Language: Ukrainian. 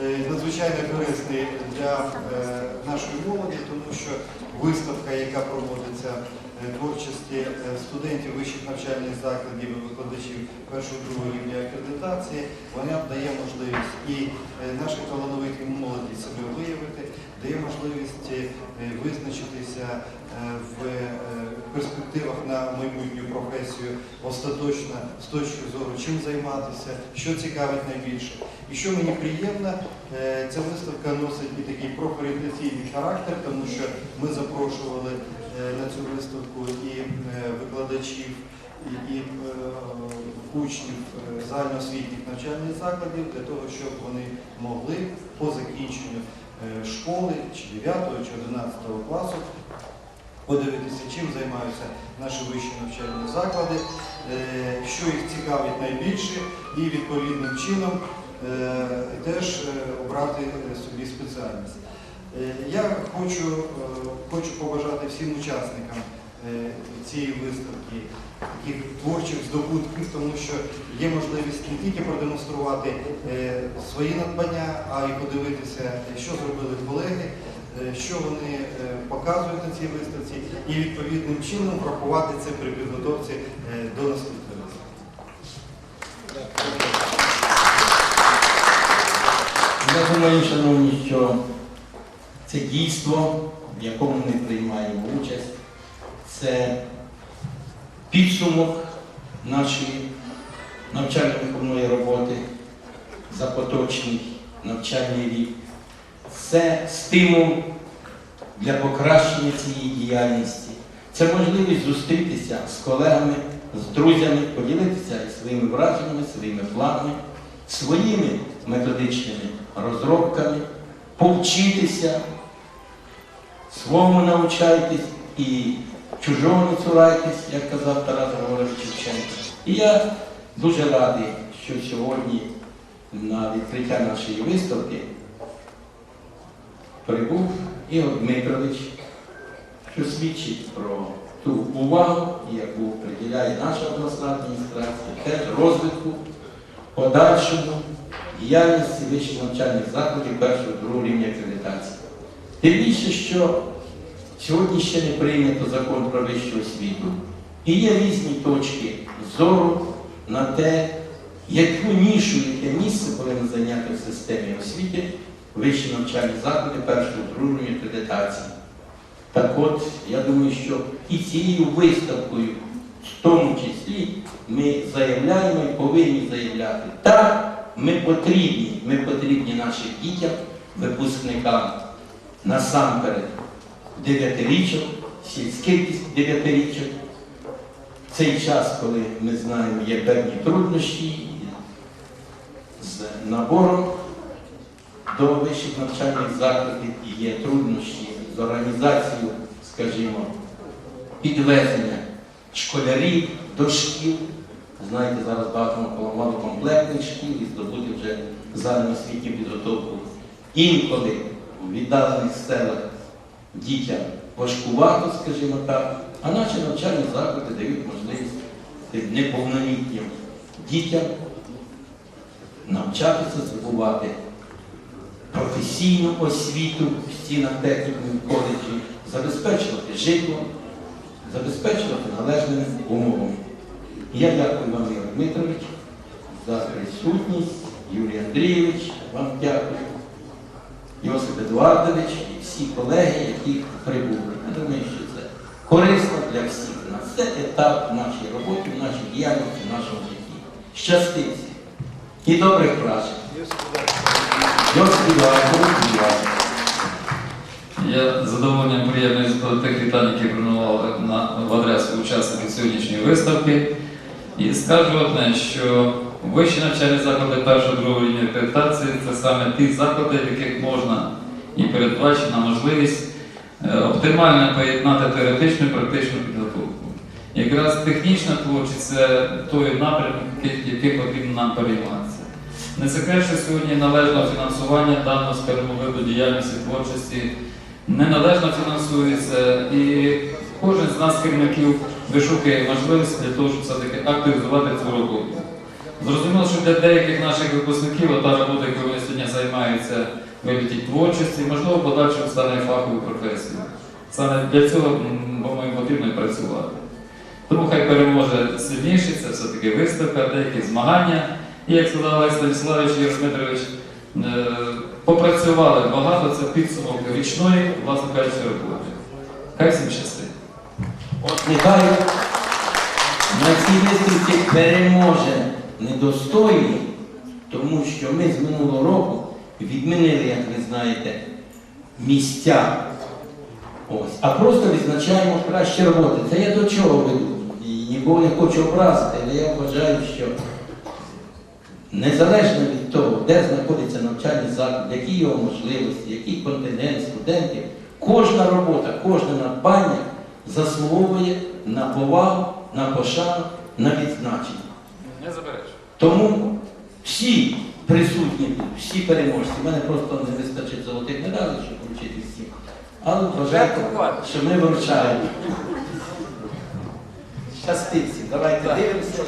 Надзвичайно корисний для е, нашої молоді, тому що виставка, яка проводиться е, творчості е, студентів вищих навчальних закладів і викладачів першого другого рівня акредитації, вона дає можливість і е, нашій талановитій молоді себе виявити, дає можливість е, визначитися е, в е, перспективах на майбутню професію остаточно з точки зору, чим займатися, що цікавить найбільше. І що мені приємно, е, ця виставка носить і такий профорієнтаційний характер, тому що ми запрошували е, на цю виставку і е, викладачів, і, і учнів загальноосвітніх навчальних закладів для того, щоб вони могли по закінченню школи чи 9 чи 11 класу подивитися, чим займаються наші вищі навчальні заклади, що їх цікавить найбільше, і відповідним чином теж е, обрати е, собі спеціальність. Е, Я хочу, е, хочу побажати всім учасникам е, цієї виставки таких творчих здобутків, тому що є можливість не тільки продемонструвати е, свої надбання, а й подивитися, що зробили колеги, е, що вони е, показують на цій виставці, і відповідним чином врахувати це при підготовці е, до наступної виставки. Я думаю, шановні, що це дійство, в якому ми приймаємо участь, це підсумок нашої навчально-виховної роботи за поточний навчальний рік. Це стимул для покращення цієї діяльності. Це можливість зустрітися з колегами, з друзями, поділитися своїми враженнями, своїми планами, своїми методичними розробками, повчитися, свому навчайтесь і чужого не цурайтесь, як казав Тарас Григорович Шевченко. І я дуже радий, що сьогодні на відкриття нашої виставки прибув Ігор Дмитрович, що свідчить про ту увагу, яку приділяє наша обласна адміністрація, теж розвитку, подальшому діяльності вищих навчальних закладів першого другого рівня акредитації. Тим більше, що сьогодні ще не прийнято закон про вищу освіту, і є різні точки зору на те, яку нішу, яке місце повинен зайняти в системі освіти вищі навчальні заклади першого другого акредитації. Так от, я думаю, що і цією виставкою, в тому числі, ми заявляємо і повинні заявляти. Так, ми потрібні, ми потрібні нашим дітям, випускникам насамперед дев'ятирічок, сільських дев'ятирічок. Цей час, коли ми знаємо, є певні труднощі з набором до вищих навчальних закладів і є труднощі з організацією, скажімо, підвезення школярів до шкіл. Знаєте, зараз багато поламало комплектних шкіл і здобути вже загальноосвітню підготовку. Інколи в віддалених селах дітям важкувато, скажімо так, а наші навчальні заклади дають можливість неповнолітнім дітям навчатися, здобувати професійну освіту в стінах технікумів, коледжів, забезпечувати житло, забезпечувати належними умовами. Я дякую вам, Ігор Дмитрович, за присутність, Юрій Андрійович, вам дякую, Йосип Едуардович і всі колеги, які прибули. Я думаю, що це корисно для всіх нас. Це етап роботі, в нашій діяльності, нашому житті. Щаститься і добрих будь. Я з задоволенням приєднуюсь до тих вітань, які приймав на в адресу учасників сьогоднішньої виставки. І скажу одне, що вищі навчальні заклади першого другого рівня акредитації це саме ті заклади, в яких можна і передбачена можливість е, оптимально поєднати теоретичну і практичну підготовку. Якраз технічна творчість це той напрямок, який- потрібно нам перейматися. Не секрет, що сьогодні належне фінансування даного скажімо, виду діяльності творчості неналежно фінансується, і кожен з нас, керівників, вишукує можливості для того, щоб все-таки активізувати цю роботу. Зрозуміло, що для деяких наших випускників та робота, якою вони сьогодні займаються в творчості, можливо, в подальшому стане фаховою професією. Саме для цього, по-моєму, потрібно працювати. Тому хай переможе сильніший, це все-таки виставка, деякі змагання. І як сказав Олег Станіславович Ігор Дмитрович, е, попрацювали багато, це підсумок річної, власне кажучи, роботи. Хай всім щастить. От нехай на цій виставці переможе недостойний, тому що ми з минулого року відмінили, як ви знаєте, місця. Ось. А просто відзначаємо кращі роботи. Це я до чого веду. Нікого не хочу образити, але я вважаю, що незалежно від того, де знаходиться навчальний заклад, які його можливості, який континент студентів, кожна робота, кожне надбання заслуговує на повагу, на пошану, на відзначення. Не заперечую. Тому всі присутні, всі переможці, в мене просто не вистачить золотих медалей, щоб вручити всім. Але вважайте, що ми вручаємо. Щастивці, давайте дивимося.